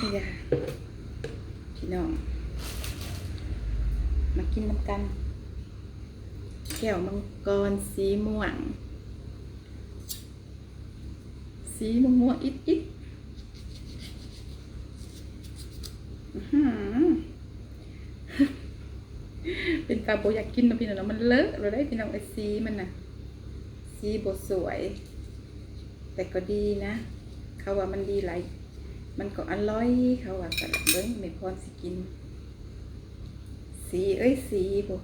พี่ยาพี่น้อง มากินน้ำกัน แก้วมังกรสีม่วง สีม่วงม่วงอิดอิดเป็นตาโบอยากกินนะพี่น้องมันเลอะเราได้พี่น้องไอ้สีมันน่ะสีโบสวย แต่ก็ดีนะ เขาว่ามันดีหลาย มันก็อร่อยเขาว่าแต่เบิ้งไม่พรสิกิน สีเอ้ยสีบ่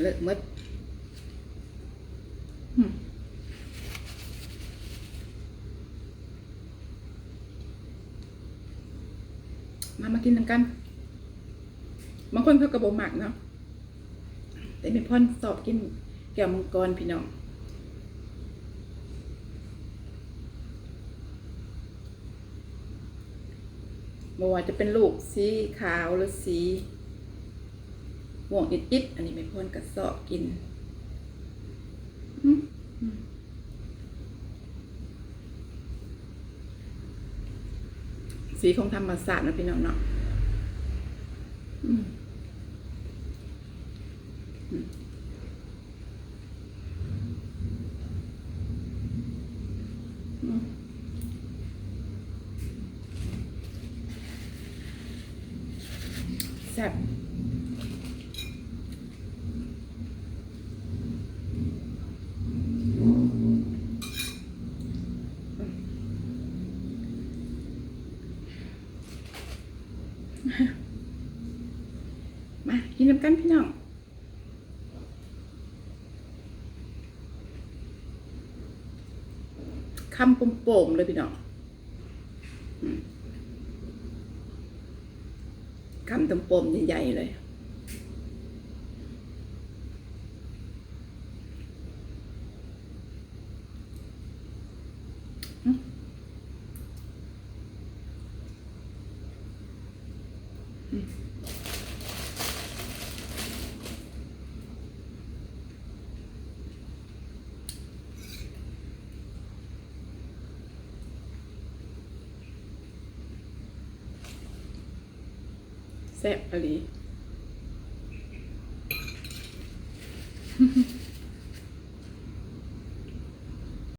เลอะหมด มามากินนำกัน บางคนเขากระบอหมักเนาะแต่ไม่พ่อนสอบกินแก้วมังกรพี่น้องบ่ว่าจะเป็นลูกสีขาวหรือสีม่วงอิดๆอันนี้ไม่พ่นกระสอบกินอืมอืม สีของธรรมศาสตร์นะพี่น้องเนาะแซ่บ มากินน้ำกันพี่น้องคำโป่งๆเลยพี่น้องคำตมปมใหญ่ๆเลยอืม แซ่บอลี